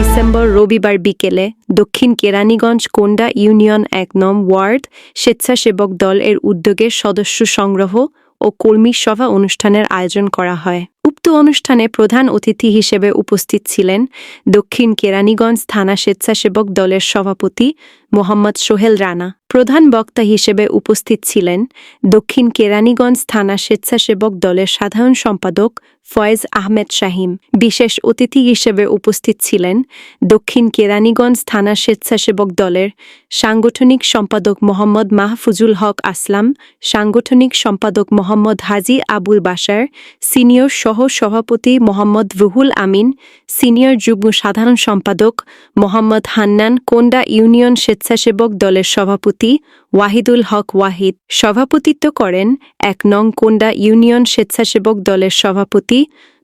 December রবিবার বিকেলে দক্ষিণ কেরানীগঞ্জ কোন্ডা ইউনিয়ন এক নম ওয়ার্ড স্বেচ্ছাসেবক দল এর উদ্যোগে সদস্য সংগ্রহ ও কর্মী সভা অনুষ্ঠানের আয়োজন করা হয়। উক্ত অনুষ্ঠানে প্রধান অতিথি হিসেবে উপস্থিত ছিলেন দক্ষিণ কেরানীগঞ্জ থানা স্বেচ্ছাসেবক দলের সভাপতি মোহাম্মদ সোহেল রানা। প্রধান বক্তা হিসেবে উপস্থিত ছিলেন দক্ষিণ কেরানীগঞ্জ থানা স্বেচ্ছাসেবক দলের সাধারণ সম্পাদক ফয়েজ আহমেদ শাহিম। বিশেষ অতিথি হিসেবে উপস্থিত ছিলেন দক্ষিণ কেরানীগঞ্জ থানা স্বেচ্ছাসেবক দলের সাংগঠনিক সম্পাদক মোহাম্মদ মাহফুজুল হক আসলাম, সাংগঠনিক সম্পাদক মোহাম্মদ হাজি আবুল বাসার সিনিয়র সহ সভাপতি মোহাম্মদ রুহুল আমিন, সিনিয়র যুগ্ম সাধারণ সম্পাদক মোহাম্মদ হান্নান, কোন্ডা ইউনিয়ন স্বেচ্ছাসেবক দলের সভাপতি ওয়াহিদুল হক ওয়াহিদ। সভাপতিত্ব করেন এক নং কোন্ডা ইউনিয়ন স্বেচ্ছাসেবক দলের সভাপতি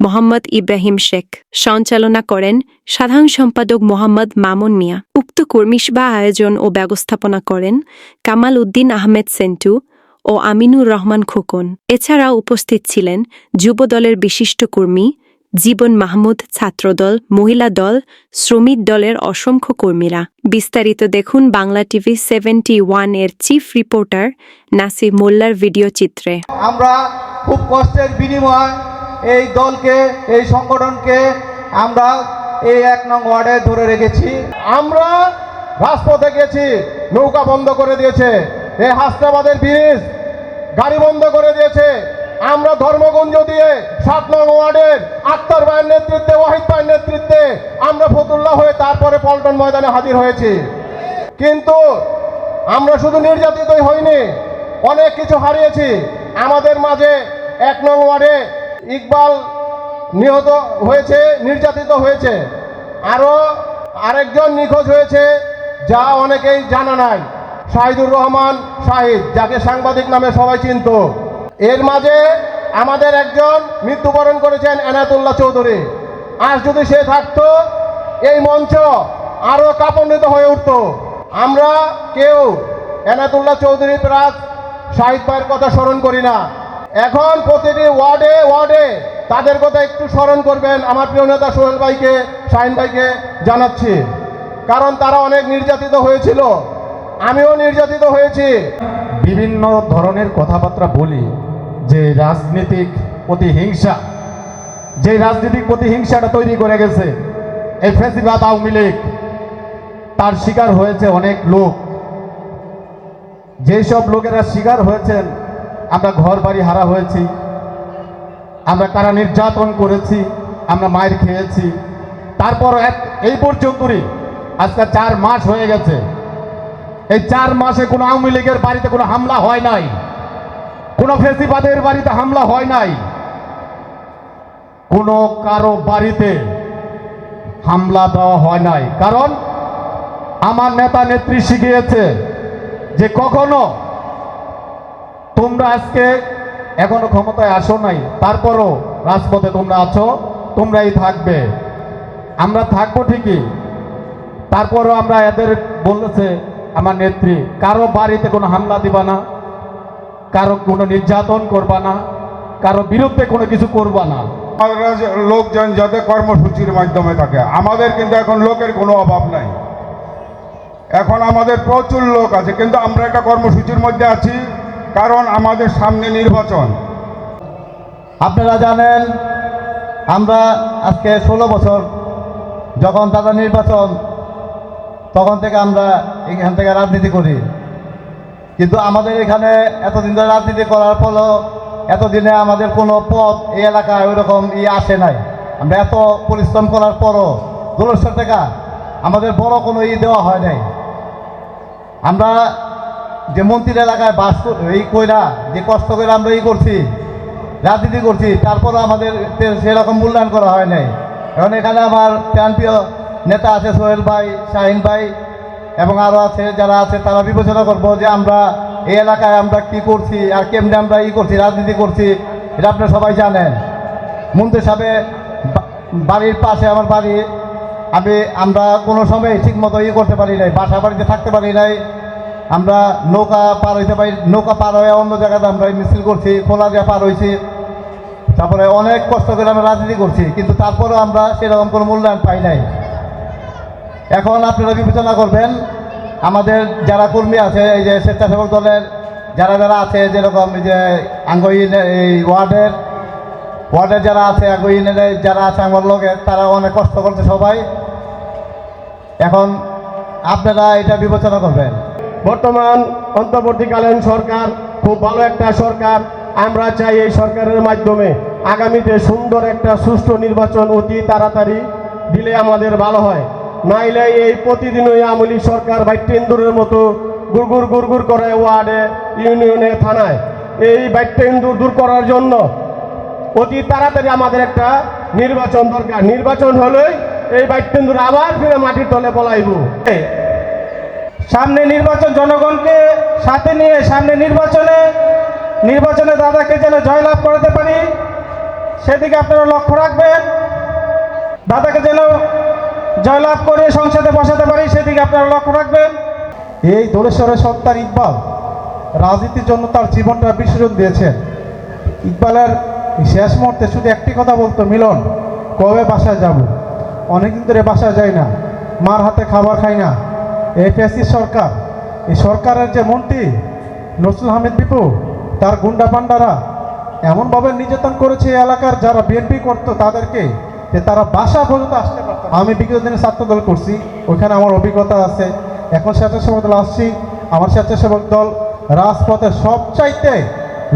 মোহাম্মদ ইব্রাহিম শেখ। সঞ্চালনা করেন সাধারণ সম্পাদক মোহাম্মদ মামুন মিয়া। উক্ত কর্মীসভা আয়োজন ও ব্যবস্থাপনা করেন কামাল উদ্দিন আহমেদ সেন্টু ও আমিনুর রহমান খোকন। এছাড়া উপস্থিত ছিলেন যুব দলের বিশিষ্ট কর্মী, জীবন মাহমুদ ছাত্রদল, মহিলা দল, শ্রমিক দলের অসংখ্য কর্মীরা। বিস্তারিত দেখুন বাংলা টিভি সেভেন্টি ওয়ানের চিফ রিপোর্টার নাসির মোল্লার ভিডিও চিত্রে। আমরা খুব কষ্টের বিনিময় এই দলকে, এই সংগঠনকে আমরা এই এক নং ওয়ার্ডে ধরে রেখেছি। আমরা রাজপথে গেছি নৌকা বন্ধ করে দিয়েছে। এই হাসনাবাদের ব্রিজ গাড়ি বন্ধ করে দিয়েছে। আমরা ধর্মগঞ্জ দিয়ে সাত নং ওয়ার্ডের আক্তার ভাইয়ের নেতৃত্বে, ওয়াহিদ ভাইয়ের নেতৃত্বে আমরা ফতুল্লাহ হয়ে তারপরে পল্টন ময়দানে হাজির হয়েছি। কিন্তু আমরা শুধু নির্যাতিতই হইনি, অনেক কিছু হারিয়েছি। আমাদের মাঝে এক নং ওয়ার্ডে ইকবাল নিহত হয়েছে, নির্যাতিত হয়েছে। আরও আরেকজন নিখোঁজ হয়েছে, যা অনেকেই জানা নাই। শাহিদুর রহমান শাহিদ যাকে সাংবাদিক নামে সবাই চিনত। এর মাঝে আমাদের একজন মৃত্যুবরণ করেছেন এনায়তুল্লাহ চৌধুরী। আজ যদি সে থাকতো, এই মঞ্চ আরও কাপণ্ডিত হয়ে উঠতো। আমরা কেউ এনাতুল্লাহ চৌধুরী প্রাস শাহিদ ভাইয়ের কথা স্মরণ করি না। এখন প্রতিটি ওয়ার্ডে ওয়ার্ডে তাদের কথা একটু স্মরণ করবেন আমার প্রিয় নেতা সোহেল ভাইকে, শাহিন ভাইকে জানাচ্ছি। কারণ তারা অনেক নির্যাতিত হয়েছিল। আমিও নির্যাতিত হয়েছি। বিভিন্ন ধরনের কথাবার্তা বলি যে রাজনীতিক প্রতিহিংসা, যে রাজনীতিক প্রতিহিংসাটা তৈরি করে গেছে। এই ফেসিবাদ আওয়ামী লীগ, তার শিকার হয়েছে অনেক লোক। যেসব লোকেরা শিকার হয়েছেন, আমরা ঘর বাড়ি হারা হয়েছি, আমরা তারা নির্যাতন করেছি, আমরা মায়ের খেয়েছি। তারপর এক, এই পর্যন্তই। আজকে চার মাস হয়ে গেছে। এই চার মাসে কোনো আওয়ামী লীগের বাড়িতে কোনো হামলা হয় নাই। কোনো ফেসিবাদের বাড়িতে হামলা হয় নাই। কোনো কারও বাড়িতে হামলা দেওয়া হয় নাই। কারণ আমার নেতা নেত্রী শিখিয়েছে যে কখনো তোমরা আজকে এখনও ক্ষমতায় আসো নাই, তারপরও রাজপথে তোমরা আছো, তোমরাই থাকবে। আমরা থাকব ঠিকই। তারপরও আমরা এদের বলেছে আমার নেত্রী কারও বাড়িতে কোনো হামলা দিবা না কারও কোনো নির্যাতন করবা না কারও বিরুদ্ধে কোনো কিছু করবা না। লোকজন যাতে কর্মসূচির মাধ্যমে থাকে আমাদের কিন্তু এখন লোকের কোনো অভাব নাই। এখন আমাদের প্রচুর লোক আছে কিন্তু আমরা একটা কর্মসূচির মধ্যে আছি কারণ আমাদের সামনে নির্বাচন। আপনারা জানেন আমরা আজকে ষোলো বছর যখন তাদের নির্বাচন তখন থেকে আমরা এখান থেকে রাজনীতি করি। কিন্তু আমাদের এখানে এতদিন ধরে রাজনীতি করার ফলেও এতদিনে আমাদের কোনো পদ এই এলাকায় ওই রকম ইয়ে আসে নাই। আমরা এত পরিশ্রম করার পরও দোলস্বর টাকা আমাদের বড় কোনো ই দেওয়া হয় নাই। আমরা যে মন্ত্রীর এলাকায় বাস এই কইরা, যে কষ্ট করে আমরা ই করছি, রাজনীতি করছি, তারপরও আমাদের সেরকম মূল্যায়ন করা হয় নাই। এখন এখানে আমার প্রাণপ্রিয় নেতা আছে সোহেল ভাই, শাহিন ভাই এবং আরও আছে, যারা আছে, তারা বিবেচনা করব যে আমরা এই এলাকায় আমরা কি করছি, আর কেমনে আমরা ই করছি, রাজনীতি করছি, এটা আপনারা সবাই জানেন। মন্ত্রী সাহেব বাড়ির পাশে আমার বাড়ি, আমি, আমরা কোনো সময় ঠিক মতো ই করতে পারি নাই, বাসা বাড়িতে থাকতে পারি নাই। আমরা নৌকা পার হইতে পারি, নৌকা পার হয়ে অন্য জায়গাতে আমরা মিছিল করছি, খোলা দিয়ে পার হয়েছি তারপরে অনেক কষ্ট করে আমরা রাজনীতি করছি, কিন্তু তারপরেও আমরা সেরকম কোনো মূল্যায়ন পাই নাই। এখন আপনারা বিবেচনা করবেন, আমাদের যারা কর্মী আছে, এই যে স্বেচ্ছাসেবক দলের যারা যারা আছে, যেরকম যে আঙ্গইন, এই ওয়ার্ডের ওয়ার্ডের যারা আছে, আঙ্গইনের যারা আছে আমার লোকের তারা অনেক কষ্ট করছে সবাই। এখন আপনারা এটা বিবেচনা করবেন। বর্তমান অন্তর্বর্তীকালীন সরকার খুব ভালো একটা সরকার, আমরা চাই এই সরকারের মাধ্যমে আগামীতে সুন্দর একটা সুষ্ঠু নির্বাচন অতি তাড়াতাড়ি দিলে আমাদের ভালো হয়। নাইলে এই প্রতিদিনই আমলি সরকার বাইটেন্দুরের মতো গুড়গুড় গুড়গুড় করে ওয়ার্ডে, ইউনিয়নে, থানায়। এই বাইটেন্দুর দূর করার জন্য অতি তাড়াতাড়ি আমাদের একটা নির্বাচন দরকার। নির্বাচন হলেই এই বাইটেন্দুর আবার ফিরে মাটির তলে পলাইব। সামনে নির্বাচন জনগণকে সাথে নিয়ে সামনে নির্বাচনে নির্বাচনে দাদাকে যেন জয়লাভ করাতে পারি, সেদিকে আপনারা লক্ষ্য রাখবেন। দাদাকে যেন জয়লাভ করে সংসদে বসাতে পারি, সেদিকে আপনারা লক্ষ্য রাখবেন। এই দোলেশ্বরের সত্তার ইকবাল, রাজনীতির জন্য তার জীবনটা বিসর্জন দিয়েছেন। ইকবালের শেষ মুহূর্তে শুধু একটি কথা বলতো, মিলন, কবে বাসায় যাব? অনেকদিন ধরে বাসায় যাই না, মার হাতে খাবার খাই না। এই ফেসি সরকার, এই সরকারের যে মন্ত্রী নসরুল হামিদ বিপু, তার গুন্ডা পান্ডারা এমনভাবে নির্যাতন করেছে এলাকার যারা বিএনপি করতো তাদেরকে, যে তারা বাসা পর্যন্ত আসতে। আমি বিগত দিনে ছাত্র দল করছি, ওইখানে আমার অভিজ্ঞতা আছে। এখন স্বেচ্ছাসেবক দল আসছি, আমার স্বেচ্ছাসেবক দল রাজপথে সবচাইতে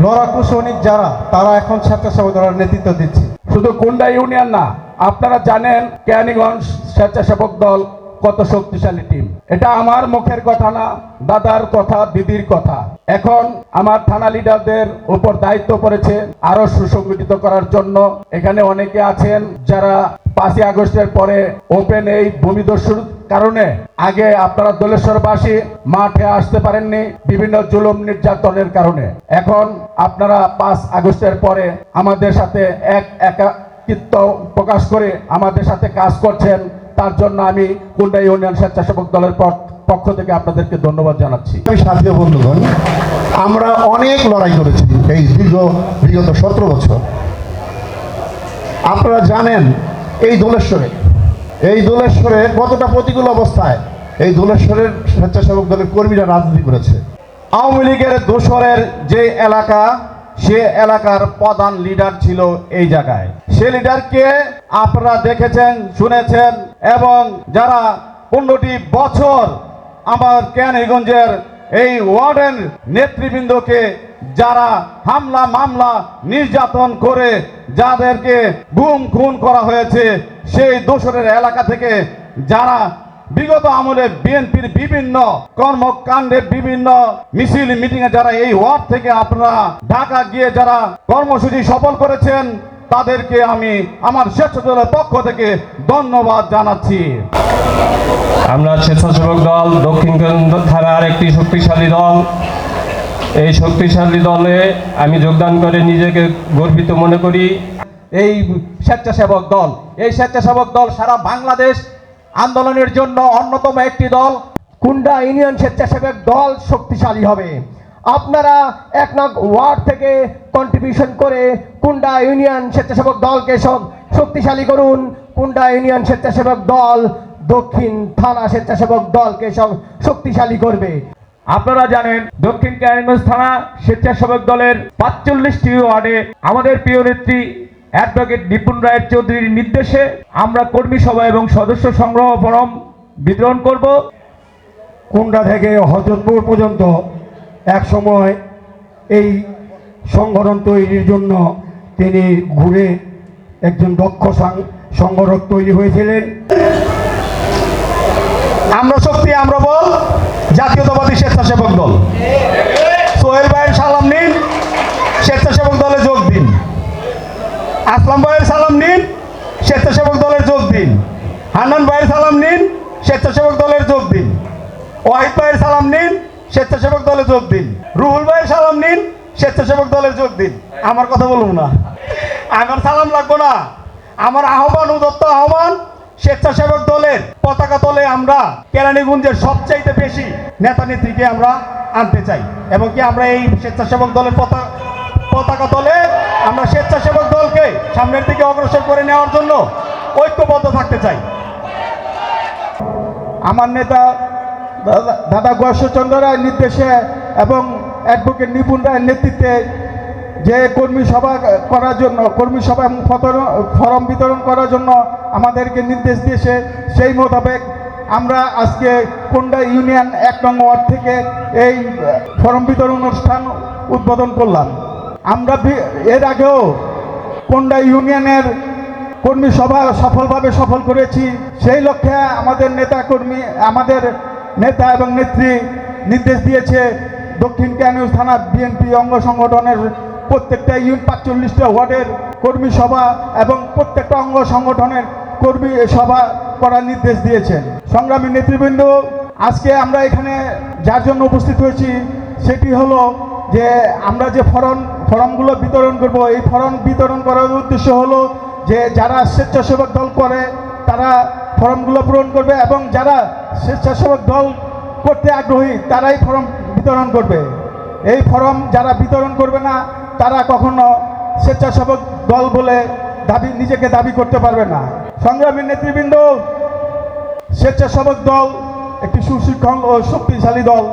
লড়াকু সৈনিক যারা, তারা এখন স্বেচ্ছাসেবক দলের নেতৃত্ব দিচ্ছে। শুধু কুন্ডা ইউনিয়ন না, আপনারা জানেন ক্যানিগঞ্জ স্বেচ্ছাসেবক দল কত শক্তিশালী টিম। এটা আমার মুখের কথা না, দাদার কথা, দিদির কথা। এখন আমার থানা লিডারদের উপর দায়িত্ব পড়েছে আরও সুসংগঠিত করার জন্য। এখানে অনেকে আছেন যারা পাঁচই আগস্টের পরে ওপেন এই ভূমিদস্যুর কারণে। আগে আপনারা দোলেশ্বরবাসী মাঠে আসতে পারেননি বিভিন্ন জুলুম নির্যাতনের কারণে। এখন আপনারা পাঁচ আগস্টের পরে আমাদের সাথে এক একাকিত্ব প্রকাশ করে আমাদের সাথে কাজ করছেন। তার জন্য আমি কুন্ডা ইউনিয়ন স্বেচ্ছাসেবক দলের পক্ষ থেকে আপনাদেরকে ধন্যবাদ জানাচ্ছি। সাথী বন্ধুগণ, আমরা অনেক লড়াই করেছি এই দীর্ঘ, বিগত সতেরো বছর। আপনারা জানেন, এই দোলেশ্বরে এই দোলেশ্বরে কতটা প্রতিকূল অবস্থায়, এই দোলেশ্বরের স্বেচ্ছাসেবক দলের কর্মীরা রাজনীতি করেছে। আওয়ামী লীগের দোসরের যে এলাকা সে এলাকার প্রধান লিডার ছিল এই জায়গায়। সে লিডারকে আপনারা দেখেছেন, শুনেছেন এবং যারা পনেরোটি বছর আমার ক্যানিগঞ্জের এই ওয়ার্ডেন নেতৃবৃন্দকে যারা হামলা, মামলা, নির্যাতন করে যাদেরকে গুম, খুন করা হয়েছে, সেই দোসরের এলাকা থেকে যারা বিগত আমলে বিএনপির বিভিন্ন কর্মকাণ্ডে বিভিন্ন মিছিল মিটিং এ যারা এই ওয়ার্ড থেকে আপনারা ঢাকা গিয়ে যারা কর্মসূচি সফল করেছেন তাদেরকে আমি আমার স্বেচ্ছা দলের পক্ষ থেকে ধন্যবাদ জানাচ্ছি। আমরা স্বেচ্ছাসেবক দল দক্ষিণগঞ্জ থানার একটি শক্তিশালী দল। এই শক্তিশালী দলে আমি যোগদান করে নিজেকে গর্বিত মনে করি। এই স্বেচ্ছাসেবক দল এই স্বেচ্ছাসেবক দল সারা বাংলাদেশ আন্দোলনের জন্য অন্যতম একটি দল কুন্ডা ইউনিয়ন স্বেচ্ছাসেবক দল শক্তিশালী হবে। আপনারা এক নং ওয়ার্ড থেকে কন্ট্রিবিউশন করে কুন্ডা ইউনিয়ন স্বেচ্ছাসেবক দলকে শক্তিশালী করুন। কুন্ডা ইউনিয়ন স্বেচ্ছাসেবক দল দক্ষিণ থানা স্বেচ্ছাসেবক দলকে সব শক্তিশালী করবে। আপনারা জানেন, দক্ষিণ কেরানীগঞ্জ থানা স্বেচ্ছাসেবক দলের পাঁচচল্লিশটি ওয়ার্ডে আমাদের প্রিয় নেত্রী অ্যাডভোকেট নিপুণ রায়ের চৌধুরীর নির্দেশে আমরা কর্মী সভা এবং সদস্য সংগ্রহ ফরম বিতরণ করব। কুন্ডা থেকে হজরতপুর পর্যন্ত এক সময় এই সংগঠন তৈরির জন্য তিনি ঘুরে একজন দক্ষ সংগঠক তৈরি হয়েছিলেন। আমরা শক্তি আমরা বল জাতীয়তাবাদী স্বেচ্ছাসেবক দল সোহেল ভাইয়ের সালাম নিন স্বেচ্ছাসেবক দলে যোগ দিন আসলাম ভাইয়ের সালাম নিন, স্বেচ্ছাসেবক দলের যোগ দিন। হান্নান ভাইয়ের সালাম নিন, স্বেচ্ছাসেবক দলের যোগ দিন। ওয়াহিদ ভাইয়ের সালাম নিন, স্বেচ্ছাসেবক দলে যোগ দিন। রুহুল ভাইয়ের সালাম নিন, স্বেচ্ছাসেবক দলের যোগ দিন। আমার কথা বলুন না। আমার সালাম লাগবো না। আমার আহ্বান, উদত্ত আহ্বান, স্বেচ্ছাসেবক দলের পতাকা তলে আমরা কেরানীগঞ্জের সবচাইতে বেশি নেতা নেত্রীকে আমরা আনতে চাই। এবং কি আমরা এই স্বেচ্ছাসেবক দলের পতাকা তলে আমরা স্বেচ্ছাসেবক সামনের দিকে অগ্রসর করে নেওয়ার জন্য ঐক্যবদ্ধ থাকতে চাই। আমার নেতা দাদা- গর্ষচন্দ্র রায়ের নির্দেশে এবং অ্যাডভোকেট নিপুণ রায়ের নেতৃত্বে যে কর্মী সভা করার জন্য, কর্মী সভা এবং ফরম বিতরণ করার জন্য আমাদেরকে নির্দেশ দিয়েছে, সেই মোতাবেক আমরা আজকে কোন্ডা ইউনিয়ন এক নং ওয়ার্ড থেকে এই ফরম বিতরণ অনুষ্ঠান উদ্বোধন করলাম। আমরা এর আগেও কোন্ডা ইউনিয়নের কর্মী সভা সফলভাবে সফল করেছি। সেই লক্ষ্যে আমাদের নেতা কর্মী, আমাদের নেতা এবং নেত্রী নির্দেশ দিয়েছে দক্ষিণ ক্যানিউজ থানা বিএনপি অঙ্গ সংগঠনের প্রত্যেকটা ইউনিট পাঁচচল্লিশটা ওয়ার্ডের কর্মী সভা এবং প্রত্যেকটা অঙ্গ সংগঠনের কর্মী সভা করার নির্দেশ দিয়েছেন। সংগ্রামী নেতৃবৃন্দ, আজকে আমরা এখানে যার জন্য উপস্থিত হয়েছি, সেটি হলো যে আমরা যে ফরম ফরমগুলো বিতরণ করব, এই ফর্ম বিতরণ করার উদ্দেশ্য হলো যে যারা স্বেচ্ছাসেবক দল করে, তারা ফর্মগুলো পূরণ করবে এবং যারা স্বেচ্ছাসেবক দল করতে আগ্রহী, তারাই ফর্ম বিতরণ করবে। এই ফর্ম যারা বিতরণ করবে না, তারা কখনো স্বেচ্ছাসেবক দল বলে দাবি, নিজেকে দাবি করতে পারবে না। সংগ্রামী নেতৃবৃন্দ, স্বেচ্ছাসেবক দল একটি সুশিক্ষণ ও শক্তিশালী দল।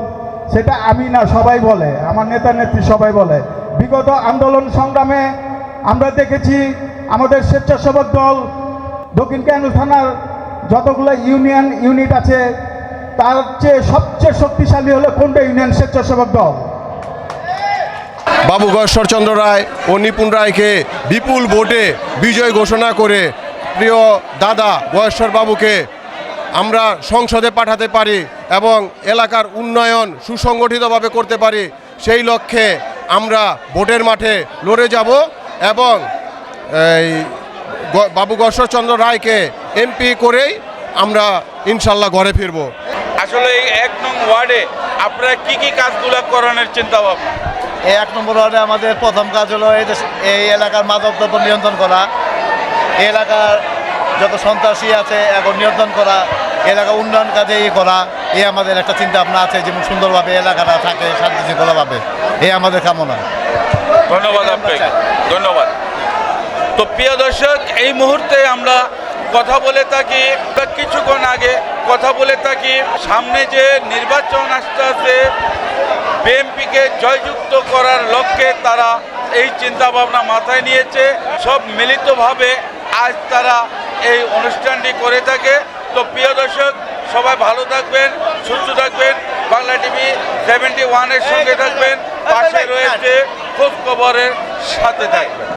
সেটা আমি না, সবাই বলে। আমার নেতা নেত্রী সবাই বলে। বিগত আন্দোলন সংগ্রামে আমরা দেখেছি আমাদের স্বেচ্ছাসেবক দল, দক্ষিণ কেন্দ্র থানার যতগুলো ইউনিয়ন, ইউনিট আছে, তার চেয়ে সবচেয়ে শক্তিশালী হলো কোনটা ইউনিয়ন স্বেচ্ছাসেবক দল? বাবু ঈশ্বরচন্দ্র রায় ও নিপুণ রায়কে বিপুল ভোটে বিজয় ঘোষণা করে। প্রিয় দাদা বয়েশ্বর বাবুকে আমরা সংসদে পাঠাতে পারি এবং এলাকার উন্নয়ন সুসংগঠিতভাবে করতে পারি সেই লক্ষ্যে আমরা ভোটের মাঠে লড়ে যাব এবং এই বাবু ঈশ্বরচন্দ্র রায়কে এমপি করেই আমরা ইনশাল্লাহ ঘরে ফিরবো। আসলে এই এক নং ওয়ার্ডে আপনারা কি কি কাজগুলো করানোর চিন্তা ভাবনা? এই এক নম্বর ওয়ার্ডে আমাদের প্রথম কাজ হলো এই এই এলাকার মাদক দ্রব্য নিয়ন্ত্রণ করা। এই এলাকার যত সন্ত্রাসী আছে, এখন নিয়ন্ত্রণ করা, এলাকা উন্নয়ন কাজে ই করা, এই আমাদের একটা চিন্তা ভাবনা আছে যেমন সুন্দরভাবে এলাকাটা থাকে শান্তি শৃঙ্খলাভাবে এই আমাদের কামনা। ধন্যবাদ ধন্যবাদ। তো প্রিয় দর্শক, এই মুহূর্তে আমরা কথা বলে থাকি কিছুক্ষণ আগে কথা বলে থাকি, সামনে যে নির্বাচন আসতে আছে বিএনপিকে জয়যুক্ত করার লক্ষ্যে তারা এই চিন্তা ভাবনা মাথায় নিয়েছে। সব মিলিতভাবে আজ তারা এই অনুষ্ঠানটি করে থাকে। তো প্রিয় দর্শক সবাই ভালো থাকবেন সুস্থ থাকবেন। বাংলা টিভি সেভেন্টি ওয়ানের সঙ্গে থাকবেন। পাশে রয়েছে খুব খবরের সাথে থাকবেন।